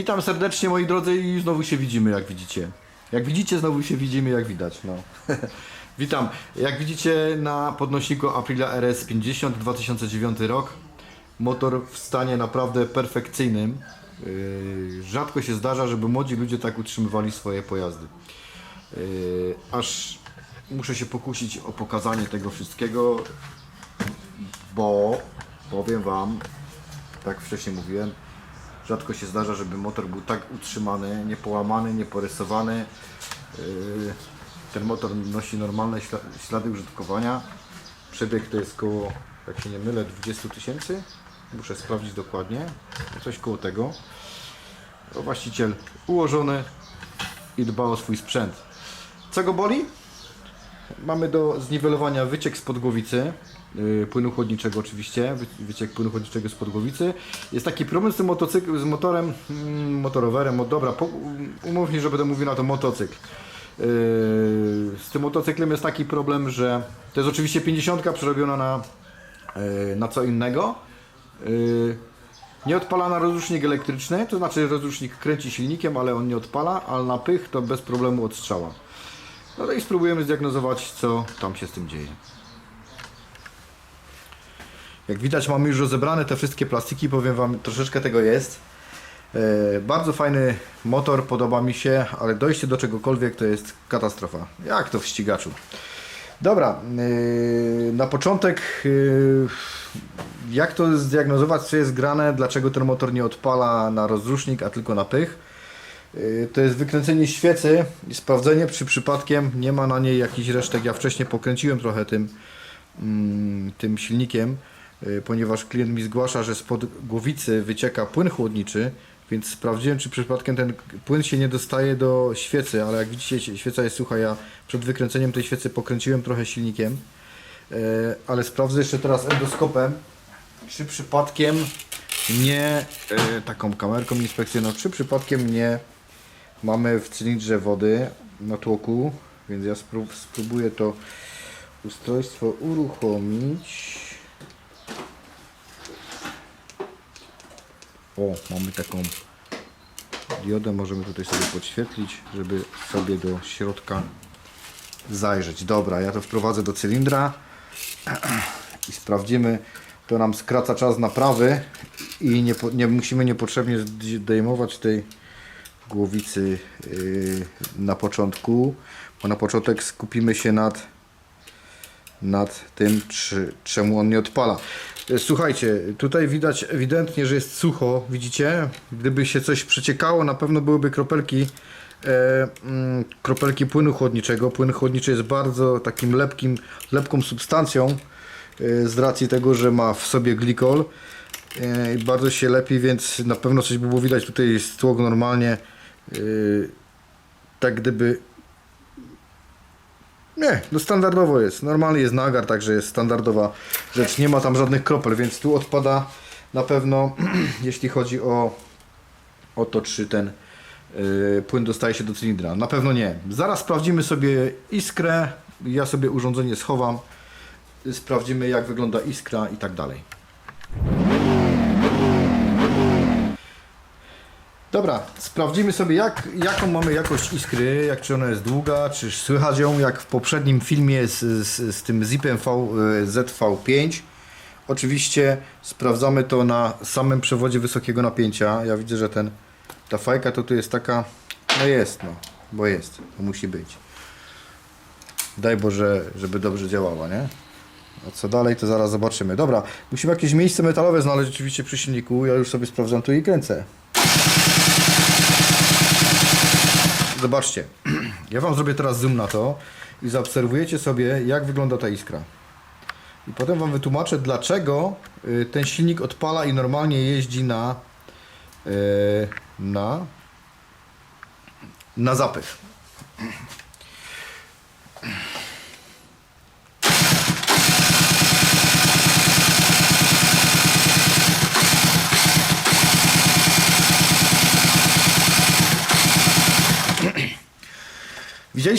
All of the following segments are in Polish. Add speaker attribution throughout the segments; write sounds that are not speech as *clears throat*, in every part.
Speaker 1: Witam serdecznie moi drodzy i znowu się widzimy jak widzicie. Jak widzicie znowu się widzimy jak widać. No. *laughs* Witam. Jak widzicie na podnośniku Aprilia RS 50 2009 rok. Motor w stanie naprawdę perfekcyjnym. Yy, Rzadko się zdarza, żeby młodzi ludzie tak utrzymywali swoje pojazdy. Yy, Aż muszę się pokusić o pokazanie tego wszystkiego, bo powiem Wam, tak wcześniej mówiłem, rzadko się zdarza, żeby motor był tak utrzymany, niepołamany, nieporysowany. Yy, Ten motor nosi normalne śla- ślady użytkowania. Przebieg to jest koło, jak się nie mylę, 20 tysięcy. Muszę sprawdzić dokładnie. Coś koło tego. Właściciel ułożony i dba o swój sprzęt. Co go boli? Mamy do zniwelowania wyciek spod głowicy, yy, płynu chłodniczego oczywiście, wy- wyciek płynu chłodniczego spod głowicy. Jest taki problem z tym motocykl, z motorem, mm, motorowerem, o dobra, po, umównie, że będę mówił na to motocykl. Yy, z tym motocyklem jest taki problem, że to jest oczywiście 50 przerobiona na, yy, na co innego. Nie odpala na rozrusznik elektryczny, to znaczy rozrusznik kręci silnikiem, ale on nie odpala, ale na pych to bez problemu odstrzała. No to i spróbujemy zdiagnozować, co tam się z tym dzieje. Jak widać mamy już rozebrane te wszystkie plastiki, powiem Wam, troszeczkę tego jest. E, bardzo fajny motor, podoba mi się, ale dojście do czegokolwiek to jest katastrofa. Jak to w ścigaczu. Dobra, e, na początek e, jak to zdiagnozować, co jest grane, dlaczego ten motor nie odpala na rozrusznik, a tylko na pych. Y, To jest wykręcenie świecy i sprawdzenie, czy przypadkiem nie ma na niej jakichś resztek. Ja wcześniej pokręciłem trochę tym, mm, tym silnikiem, y, ponieważ klient mi zgłasza, że spod głowicy wycieka płyn chłodniczy, więc sprawdziłem, czy przypadkiem ten płyn się nie dostaje do świecy, ale jak widzicie, świeca jest sucha. Ja przed wykręceniem tej świecy pokręciłem trochę silnikiem, y, ale sprawdzę jeszcze teraz endoskopem, czy przypadkiem nie taką kamerką inspekcyjną, czy przypadkiem nie mamy w cylindrze wody na tłoku, więc ja sprób, spróbuję to ustrojstwo uruchomić. O, mamy taką diodę, możemy tutaj sobie podświetlić, żeby sobie do środka zajrzeć. Dobra, ja to wprowadzę do cylindra i sprawdzimy. To nam skraca czas naprawy i nie, nie musimy niepotrzebnie zdejmować tej głowicy yy, na początku, bo na początek skupimy się nad, nad tym, czy, czemu on nie odpala. Yy, Słuchajcie, tutaj widać ewidentnie, że jest sucho, widzicie? Gdyby się coś przeciekało, na pewno byłyby kropelki, e, mm, kropelki płynu chłodniczego. Płyn chłodniczy jest bardzo takim lepkim, lepką substancją e, z racji tego, że ma w sobie glikol. E, bardzo się lepi, więc na pewno coś by było widać. Tutaj jest tłok normalnie. Yy, tak gdyby. Nie, no standardowo jest. Normalny jest nagar, także jest standardowa rzecz. Nie ma tam żadnych kropel, więc tu odpada na pewno, *clears throat* jeśli chodzi o, o to, czy ten yy, płyn dostaje się do cylindra. Na pewno nie. Zaraz sprawdzimy sobie iskrę. Ja sobie urządzenie schowam. Sprawdzimy, jak wygląda iskra i tak dalej. Dobra, sprawdzimy sobie jak, jaką mamy jakość iskry, jak czy ona jest długa, czy słychać ją jak w poprzednim filmie z, z, z tym zipem v, y, ZV5. Oczywiście sprawdzamy to na samym przewodzie wysokiego napięcia. Ja widzę, że ten, ta fajka to tu jest taka, no jest, no, bo jest, to musi być. Daj Boże, żeby dobrze działała, nie? A co dalej, to zaraz zobaczymy. Dobra, musimy jakieś miejsce metalowe znaleźć oczywiście przy silniku. Ja już sobie sprawdzam tu i kręcę. Zobaczcie, *clears throat* ja Wam zrobię teraz zoom na to i zaobserwujecie sobie, jak wygląda ta iskra. I potem Wam wytłumaczę, dlaczego y, ten silnik odpala i normalnie jeździ na, y, na, na zapych.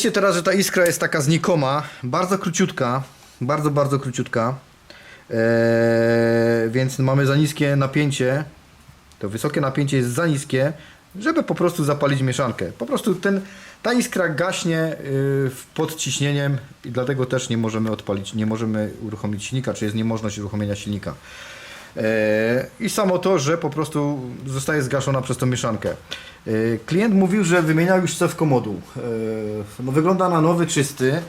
Speaker 1: Widzieliście teraz, że ta iskra jest taka znikoma, bardzo króciutka, bardzo, bardzo króciutka. Eee, więc mamy za niskie napięcie. To wysokie napięcie jest za niskie, żeby po prostu zapalić mieszankę. Po prostu ten, ta iskra gaśnie yy, pod ciśnieniem i dlatego też nie możemy odpalić, nie możemy uruchomić silnika, czy jest niemożność uruchomienia silnika. E, I samo to, że po prostu zostaje zgaszona przez tą mieszankę. E, Klient mówił, że wymieniał już cewko moduł. E, No, wygląda na nowy, czysty.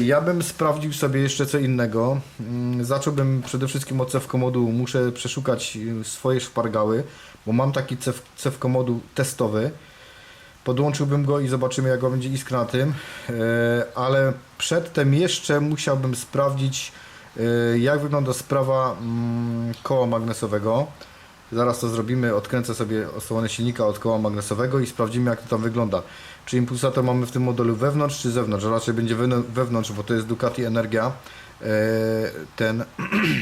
Speaker 1: Ja bym sprawdził sobie jeszcze co innego. Mm, Zacząłbym przede wszystkim od cewko modułu. Muszę przeszukać swoje szpargały, bo mam taki cew, cewko moduł testowy. Podłączyłbym go i zobaczymy jak będzie iskra na tym, ale przedtem jeszcze musiałbym sprawdzić jak wygląda sprawa mm, koła magnesowego. Zaraz to zrobimy, odkręcę sobie osłonę silnika od koła magnesowego i sprawdzimy jak to tam wygląda. Czy impulsator mamy w tym modelu wewnątrz czy zewnątrz? Raczej będzie wewn- wewnątrz, bo to jest Ducati Energia. E, Ten,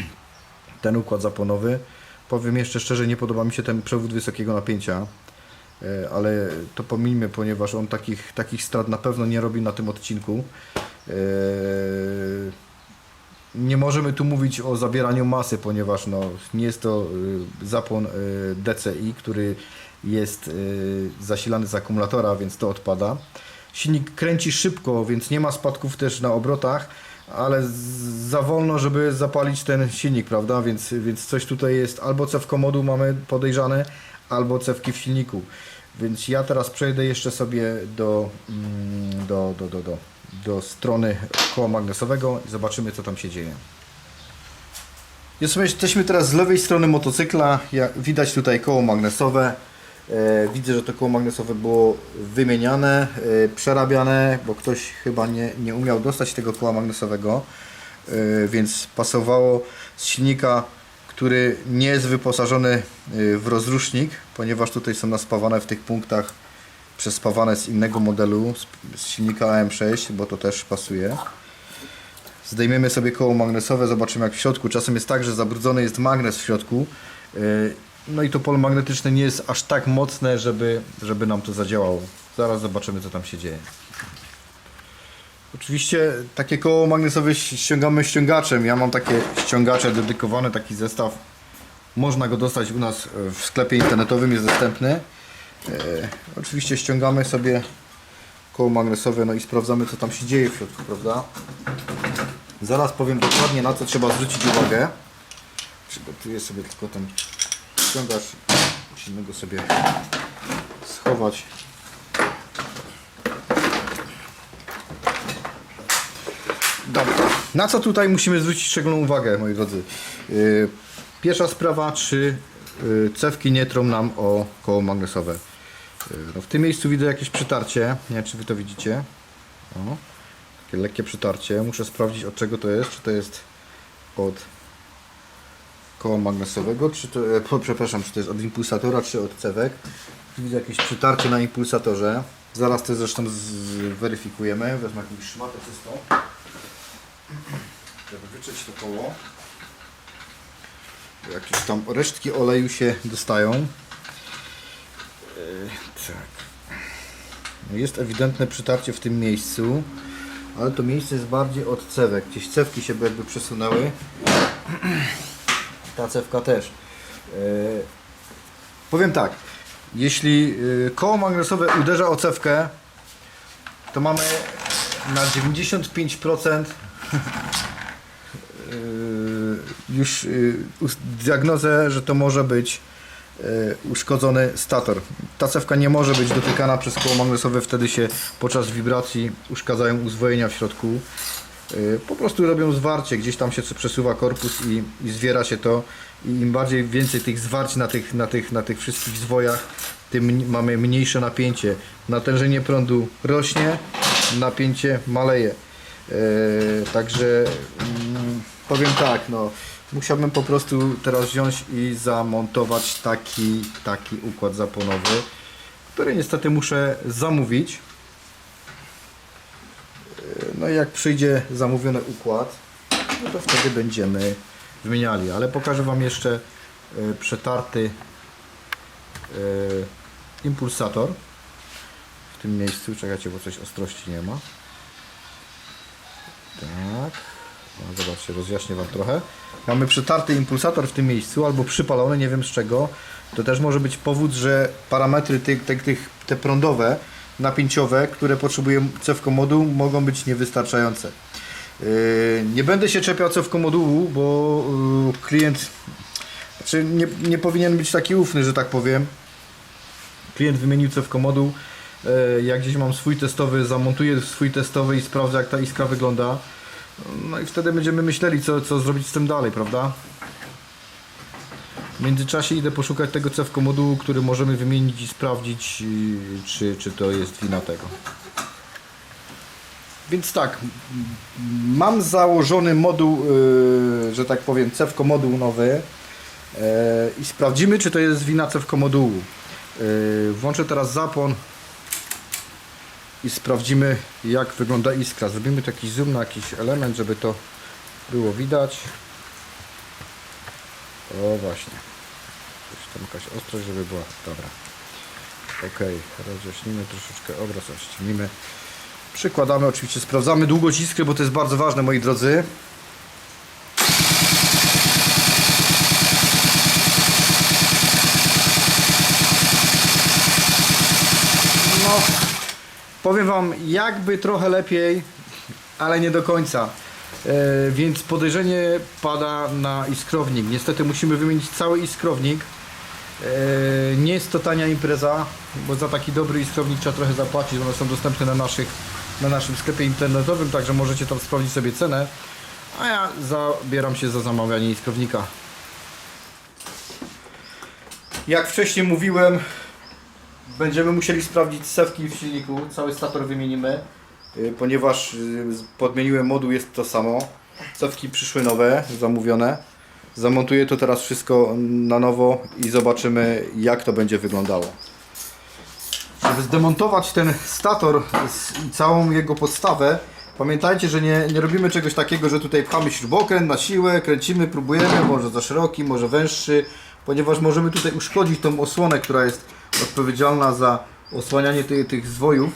Speaker 1: *clears throat* ten układ zaponowy. Powiem jeszcze szczerze, nie podoba mi się ten przewód wysokiego napięcia. E, ale to pomijmy, ponieważ on takich, takich strat na pewno nie robi na tym odcinku. Nie możemy tu mówić o zabieraniu masy, ponieważ no, nie jest to y, zapłon y, DCI, który jest y, zasilany z akumulatora, więc to odpada. Silnik kręci szybko, więc nie ma spadków też na obrotach, ale za wolno, żeby zapalić ten silnik, prawda? Więc, więc coś tutaj jest, albo cewko moduł mamy podejrzane, albo cewki w silniku. Więc ja teraz przejdę jeszcze sobie do, mm, do, do, do, do, do strony koła magnesowego i zobaczymy co tam się dzieje. Jesteśmy, teraz z lewej strony motocykla. Widać tutaj koło magnesowe. E, widzę, że to koło magnesowe było wymieniane, e, przerabiane, bo ktoś chyba nie, nie umiał dostać tego koła magnesowego, e, więc pasowało z silnika, który nie jest wyposażony w rozrusznik, ponieważ tutaj są naspawane w tych punktach przespawane z innego modelu, z, silnika AM6, bo to też pasuje. Zdejmiemy sobie koło magnesowe, zobaczymy jak w środku. Czasem jest tak, że zabrudzony jest magnes w środku. Yy, No i to pole magnetyczne nie jest aż tak mocne, żeby, żeby nam to zadziałało. Zaraz zobaczymy co tam się dzieje. Oczywiście takie koło magnesowe ściągamy ściągaczem. Ja mam takie ściągacze dedykowane, taki zestaw. Można go dostać u nas w sklepie internetowym, jest dostępny. E, oczywiście ściągamy sobie koło magnesowe, no i sprawdzamy co tam się dzieje w środku, prawda? Zaraz powiem dokładnie na co trzeba zwrócić uwagę. Przygotuję sobie tylko ten ściągacz. Musimy go sobie schować. Dobra. Na co tutaj musimy zwrócić szczególną uwagę, moi drodzy? Yy, Pierwsza sprawa, czy yy, cewki nie trą nam o koło magnesowe. No w tym miejscu widzę jakieś przytarcie. Nie wiem, czy wy to widzicie. O, takie lekkie przytarcie. Muszę sprawdzić od czego to jest. Czy to jest od koła magnesowego, czy to, e, przepraszam, czy to jest od impulsatora, czy od cewek. Widzę jakieś przytarcie na impulsatorze. Zaraz to zresztą zweryfikujemy. Wezmę jakąś szmatę czystą, żeby wyczuć to koło. Jakieś tam resztki oleju się dostają. E, tak. No Jest ewidentne przytarcie w tym miejscu, ale to miejsce jest bardziej od cewek. Gdzieś cewki się jakby przesunęły. *clears throat* Ta cewka też. E, powiem tak, jeśli e, koło magnesowe uderza o cewkę, to mamy na 95% y, już diagnozę, że to może być uszkodzony stator. Ta cewka nie może być dotykana przez koło magnesowe, wtedy się podczas wibracji uszkadzają uzwojenia w środku. Y, Po prostu robią zwarcie, gdzieś tam się przesuwa korpus i, i zwiera się to i im bardziej więcej tych zwarć na tych, na tych, na tych wszystkich zwojach, tym mamy mniejsze napięcie. Natężenie prądu rośnie, napięcie maleje. E, także mm, powiem tak, no, musiałbym po prostu teraz wziąć i zamontować taki, taki układ zaponowy, który niestety muszę zamówić. E, No i jak przyjdzie zamówiony układ, no to wtedy będziemy wymieniali. Ale pokażę Wam jeszcze e, przetarty e, impulsator w tym miejscu. Czekajcie, bo coś ostrości nie ma. Tak. No, zobaczcie, rozjaśnię Wam trochę. Mamy przetarty impulsator w tym miejscu, albo przypalony, nie wiem z czego. To też może być powód, że parametry tych, tych, tych te prądowe, napięciowe, które potrzebuje cewko moduł, mogą być niewystarczające. Yy, nie będę się czepiał cewko modułu, bo yy, klient znaczy nie, nie powinien być taki ufny, że tak powiem. Klient wymienił cewko moduł. E, Jak gdzieś mam swój testowy, zamontuję swój testowy i sprawdzę jak ta iskra wygląda. No i wtedy będziemy myśleli co, co zrobić z tym dalej, prawda? W międzyczasie idę poszukać tego cewko modułu, który możemy wymienić i sprawdzić i- czy, czy to jest wina tego. Więc tak, mam założony moduł, yy, że tak powiem, cewko moduł nowy yy, i sprawdzimy czy to jest wina cewko modułu. Włączę teraz zapłon i sprawdzimy jak wygląda iskra. Zrobimy taki zoom na jakiś element, żeby to było widać. O właśnie. Coś tam jakaś ostrość, żeby była. Dobra. Ok, rozjaśnimy troszeczkę obraz, rozjaśnimy. Przykładamy oczywiście, sprawdzamy długość iskry, bo to jest bardzo ważne moi drodzy. No, powiem Wam, jakby trochę lepiej, ale nie do końca. E, więc podejrzenie pada na iskrownik. Niestety musimy wymienić cały iskrownik. E, nie jest to tania impreza, bo za taki dobry iskrownik trzeba trochę zapłacić. One są dostępne na, naszych, na naszym sklepie internetowym, także możecie tam sprawdzić sobie cenę. A ja zabieram się za zamawianie iskrownika. Jak wcześniej mówiłem, Będziemy musieli sprawdzić sewki w silniku, cały stator wymienimy, y, ponieważ y, podmieniłem moduł, jest to samo. Cewki przyszły nowe, zamówione. Zamontuję to teraz wszystko na nowo i zobaczymy jak to będzie wyglądało. Żeby zdemontować ten stator i całą jego podstawę, pamiętajcie, że nie, nie robimy czegoś takiego, że tutaj pchamy śrubokręt na siłę, kręcimy, próbujemy, może za szeroki, może węższy, ponieważ możemy tutaj uszkodzić tą osłonę, która jest odpowiedzialna za osłanianie tych, tych zwojów,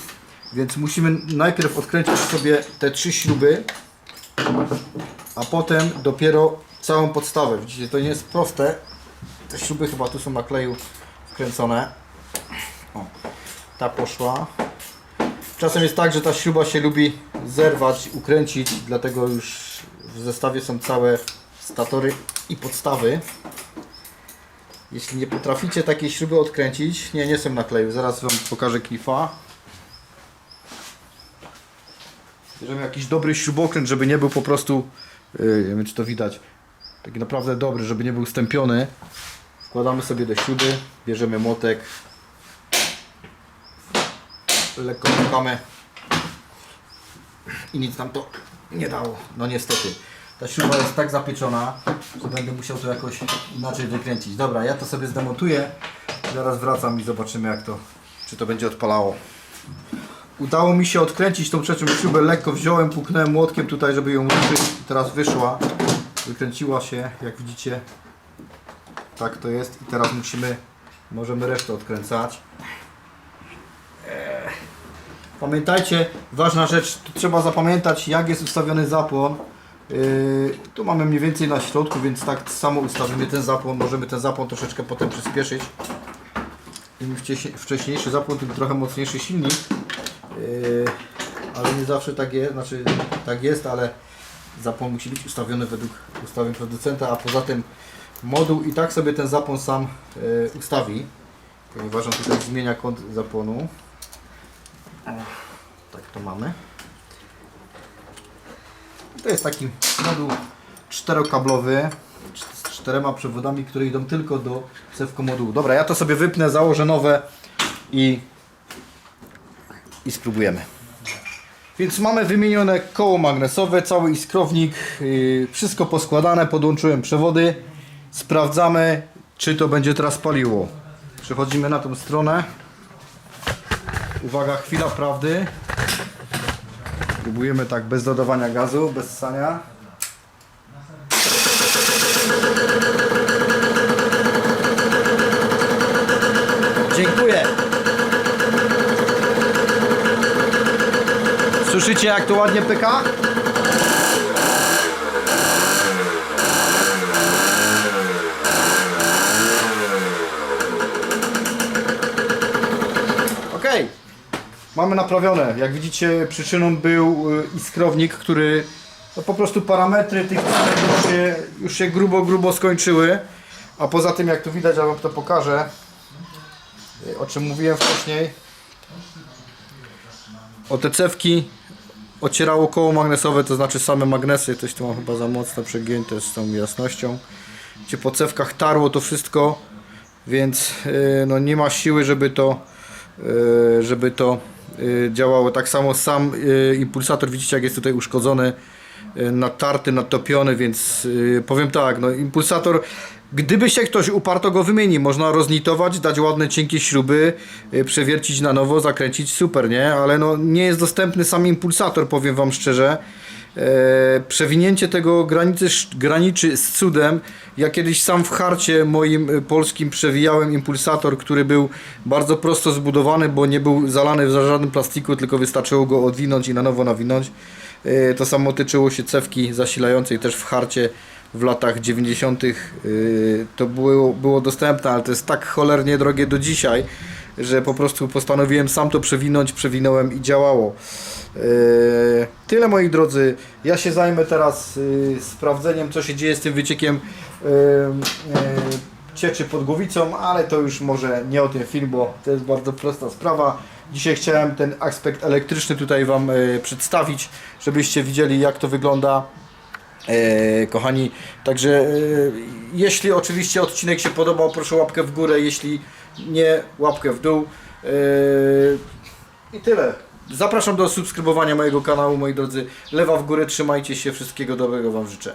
Speaker 1: więc musimy najpierw odkręcić sobie te trzy śruby, a potem dopiero całą podstawę. Widzicie, to nie jest proste. Te śruby chyba tu są na kleju wkręcone. O, ta poszła. Czasem jest tak, że ta śruba się lubi zerwać, ukręcić, dlatego już w zestawie są całe statory i podstawy. Jeśli nie potraficie takiej śruby odkręcić, nie, nie są na kleju, zaraz Wam pokażę klifa. Bierzemy jakiś dobry śrubokręt, żeby nie był po prostu, yy, nie wiem czy to widać, taki naprawdę dobry, żeby nie był stępiony. Wkładamy sobie do śruby, bierzemy młotek, lekko pukamy i nic nam to nie dało. No niestety. Ta śruba jest tak zapieczona, że będę musiał to jakoś inaczej wykręcić. Dobra, ja to sobie zdemontuję. Zaraz wracam i zobaczymy jak to, czy to będzie odpalało. Udało mi się odkręcić tą trzecią śrubę, lekko wziąłem, puknąłem młotkiem tutaj, żeby ją ruszyć. Teraz wyszła, wykręciła się, jak widzicie. Tak to jest i teraz musimy, możemy resztę odkręcać. Pamiętajcie, ważna rzecz, trzeba zapamiętać jak jest ustawiony zapłon. Yy, tu mamy mniej więcej na środku, więc tak samo ustawimy ten zapłon. Możemy ten zapłon troszeczkę potem przyspieszyć. Wcześniejszy zapłon, tym trochę mocniejszy silnik. Yy, ale nie zawsze tak jest, znaczy tak jest, ale zapłon musi być ustawiony według ustawień producenta, a poza tym moduł i tak sobie ten zapłon sam yy, ustawi, ponieważ on tutaj zmienia kąt zapłonu. Tak to mamy. To jest taki moduł czterokablowy cz- z czterema przewodami, które idą tylko do cewko modułu. Dobra, ja to sobie wypnę, założę nowe i, i spróbujemy. Więc mamy wymienione koło magnesowe, cały iskrownik, yy, wszystko poskładane, podłączyłem przewody. Sprawdzamy, czy to będzie teraz paliło. Przechodzimy na tą stronę. Uwaga, chwila prawdy. Próbujemy tak bez dodawania gazu, bez ssania. Dziękuję. Słyszycie jak to ładnie pyka? Mamy naprawione. Jak widzicie przyczyną był y, iskrownik, który no po prostu parametry tych już się, już się grubo, grubo skończyły. A poza tym jak tu widać, ja wam to pokażę, y, o czym mówiłem wcześniej. O te cewki ocierało koło magnesowe, to znaczy same magnesy, coś tu mam chyba za mocno przegięte z tą jasnością. Gdzie po cewkach tarło to wszystko, więc y, no nie ma siły, żeby to, żeby to działało. Tak samo sam y, impulsator, widzicie jak jest tutaj uszkodzony, y, natarty, natopiony, więc y, powiem tak, no impulsator Gdyby się ktoś uparto go wymieni, można roznitować, dać ładne cienkie śruby, y, przewiercić na nowo, zakręcić, super, nie? Ale no nie jest dostępny sam impulsator, powiem wam szczerze. E, przewinięcie tego granicy, graniczy z cudem. Ja kiedyś sam w harcie moim y, polskim przewijałem impulsator, który był bardzo prosto zbudowany, bo nie był zalany w żadnym plastiku, tylko wystarczyło go odwinąć i na nowo nawinąć. E, To samo tyczyło się cewki zasilającej też w harcie w latach 90. y, to było, było dostępne, ale to jest tak cholernie drogie do dzisiaj, że po prostu postanowiłem sam to przewinąć, przewinąłem i działało. Y, Tyle moi drodzy. Ja się zajmę teraz y, sprawdzeniem, co się dzieje z tym wyciekiem y, y, cieczy pod głowicą, ale to już może nie o tym film, bo to jest bardzo prosta sprawa. Dzisiaj chciałem ten aspekt elektryczny tutaj Wam przedstawić, żebyście widzieli jak to wygląda. Kochani, także jeśli oczywiście odcinek się podobał, proszę łapkę w górę, jeśli nie, łapkę w dół. I tyle. Zapraszam do subskrybowania mojego kanału, moi drodzy. Lewa w górę, trzymajcie się, wszystkiego dobrego Wam życzę.